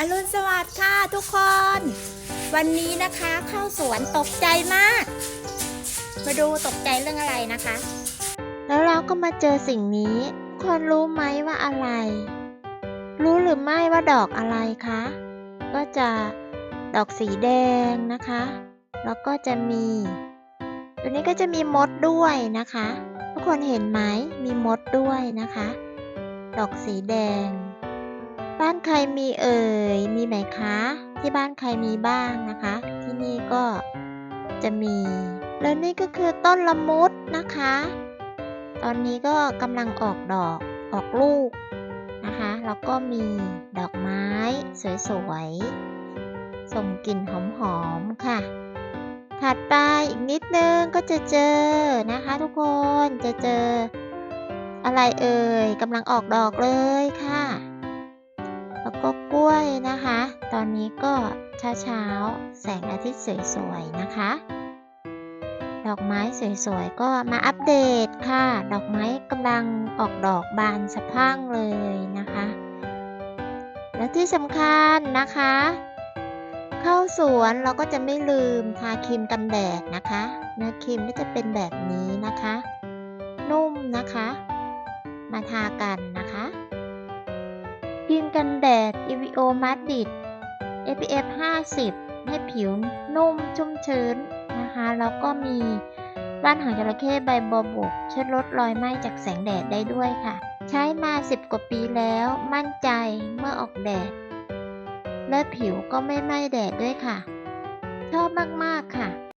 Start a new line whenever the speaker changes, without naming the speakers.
อรุณสวัสดิ์ค่ะทุกคน วันนี้นะคะเข้าสวนตกใจมาก มาดูตกใจเรื่องอะไรนะคะ แล้วเราก็มาเจอสิ่งนี้ทุกคนรู้ไหมว่าอะไร รู้หรือไม่ว่าดอกอะไรคะ ก็จะดอกสีแดงนะคะ แล้วก็จะมี ตัวนี้ก็จะมีมดด้วยนะคะ ทุกคนเห็นไหมมีมดด้วยนะคะ ดอกสีแดง บ้านใครมีเอ่ย มีไหมคะ ที่บ้านใครมีบ้างนะคะ ที่นี่ก็จะมี แล้วนี่ก็คือต้นละมุดนะคะ ตอนนี้ก็กำลังออกดอกออกลูกนะคะ แล้วก็มีดอกไม้สวยๆ ส่งกลิ่นหอมๆ ค่ะ ถัดไปอีกนิดนึงก็จะเจอนะคะทุกคน จะเจออะไรเอ่ยกำลังออกดอกเลยค่ะ แล้วก็กล้วยนะคะ ตอนนี้ก็เช้าๆแสงอาทิตย์สวยๆนะคะ ดอกไม้สวยๆก็มาอัปเดตค่ะ ดอกไม้กำลังออกดอกบานสะพรั่งเลยนะคะ และที่สำคัญนะคะ เข้าสวนเราก็จะไม่ลืมทาครีมกันแดดนะคะ เนื้อครีมก็จะเป็นแบบนี้นะคะ นุ่มนะคะ มาทากันนะคะ ครีมกันแดด EVO m a d i t SPF 50 ให้ผิวนุ่มชุ่มชื้นนะคะ แล้วก็มีบ้านหางจระเข้ใบบัวบกช่วยลดรอยไหม้จากแสงแดดได้ด้วยค่ะ ใช้มา 10 กว่าปีแล้วมั่นใจเมื่อออกแดด และผิวก็ไม่ไหม้แดดด้วยค่ะ ชอบมาก ๆ ค่ะ